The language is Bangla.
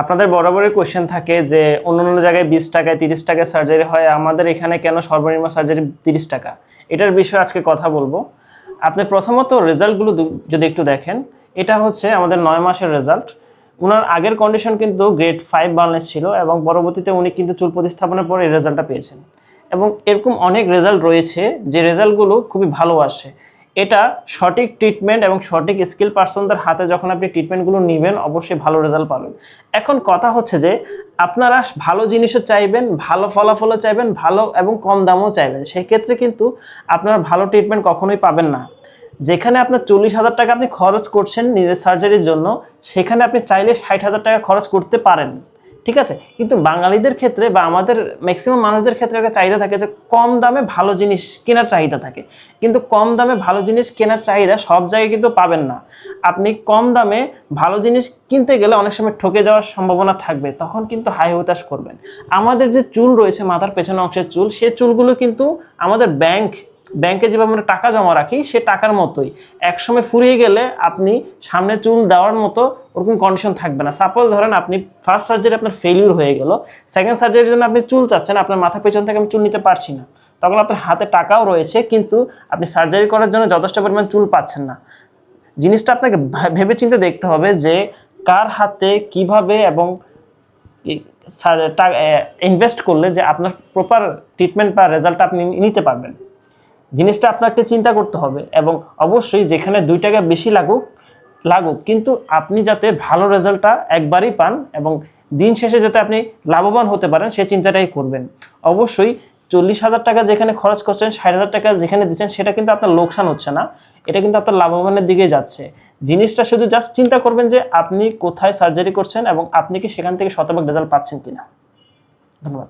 আপনাদের বরাবরই কোয়েশ্চেন থাকে যে অন্য অন্য জায়গায় বিশ টাকায় তিরিশ টাকায় সার্জারি হয়, আমাদের এখানে কেন সর্বনিম্ন সার্জারি তিরিশ টাকা? এটার বিষয়ে আজকে কথা বলব। আপনি প্রথমত রেজাল্টগুলো যদি একটু দেখেন, এটা হচ্ছে আমাদের নয় মাসের রেজাল্ট। ওনার আগের কন্ডিশন কিন্তু গ্রেড ফাইভ বার্নেস ছিল এবং পরবর্তীতে উনি কিন্তু চুল প্রতিস্থাপনের পরে এই রেজাল্টটা পেয়েছেন। এবং এরকম অনেক রেজাল্ট রয়েছে যে রেজাল্টগুলো খুবই ভালো আসে। এটা সঠিক ট্রিটমেন্ট এবং সঠিক স্কিল পার্সনদের হাতে যখন আপনি ট্রিটমেন্টগুলো নেবেন, অবশ্যই ভালো রেজাল্ট পাবেন। এখন কথা হচ্ছে যে, আপনারা ভালো জিনিসও চাইবেন, ভালো ফলাফলও চাইবেন, ভালো এবং কম দামও চাইবেন। সেই ক্ষেত্রে কিন্তু আপনারা ভালো ট্রিটমেন্ট কখনোই পাবেন না। যেখানে আপনার চল্লিশ হাজার টাকা আপনি খরচ করছেন নিজের সার্জারির জন্য, সেখানে আপনি চাইলে ষাট হাজার টাকা খরচ করতে পারেন। ঠিক আছে? কিন্তু বাঙালিদের ক্ষেত্রে বা আমাদের ম্যাক্সিমাম মানুষদের ক্ষেত্রে একটা চাহিদা থাকে যে কম দামে ভালো জিনিস কেনার চাহিদা থাকে। কিন্তু কম দামে ভালো জিনিস কেনার চাহিদা সব জায়গায় কিন্তু পাবেন না। আপনি কম দামে ভালো জিনিস কিনতে গেলে অনেক সময় ঠকে যাওয়ার সম্ভাবনা থাকবে, তখন কিন্তু হাই হতাশ করবেন। আমাদের যে চুল রয়েছে মাথার পেছনে অংশের চুল, সে চুলগুলো কিন্তু আমাদের ব্যাংক ব্যাংকে যেভাবে আমরা টাকা জমা রাখি, সে টাকার মতোই। একসময় ফুরিয়ে গেলে আপনি সামনে চুল দেওয়ার মতো ওরকম কন্ডিশন থাকবে না। সাপোজ ধরেন আপনি ফার্স্ট সার্জারি আপনার ফেলিউর হয়ে গেল সেকেন্ড সার্জারির জন্য আপনি চুল চাচ্ছেন, আপনার মাথা পেছন থেকে আমি চুল নিতে পারছি না। তখন আপনার হাতে টাকাও রয়েছে, কিন্তু আপনি সার্জারি করার জন্য যথেষ্ট পরিমাণ চুল পাচ্ছেন না। জিনিসটা আপনাকে ভেবে চিন্তে দেখতে হবে যে কার হাতে কীভাবে এবং ইনভেস্ট করলে যে আপনার প্রপার ট্রিটমেন্ট বা রেজাল্ট আপনি নিতে পারবেন। জিনিসটা আপনাকে চিন্তা করতে হবে এবং অবশ্যই যেখানে দুই টাকা বেশি লাগুক লাগুক। কিন্তু আপনি যাতে ভালো রেজাল্টটা একবারই পান এবং দিন শেষে যাতে আপনি লাভবান হতে পারেন সেই চিন্তাটাই করবেন। অবশ্যই চল্লিশ হাজার টাকা যেখানে খরচ করছেন, ষাট হাজার টাকা যেখানে দিচ্ছেন, সেটা কিন্তু আপনার লোকসান হচ্ছে না। এটা কিন্তু আপনার লাভবানের দিকে যাচ্ছে। জিনিসটা শুধু জাস্ট চিন্তা করবেন যে আপনি কোথায় সার্জারি করছেন এবং আপনি কি সেখান থেকে শতভাগ রেজাল্ট পাচ্ছেন কিনা। ধন্যবাদ।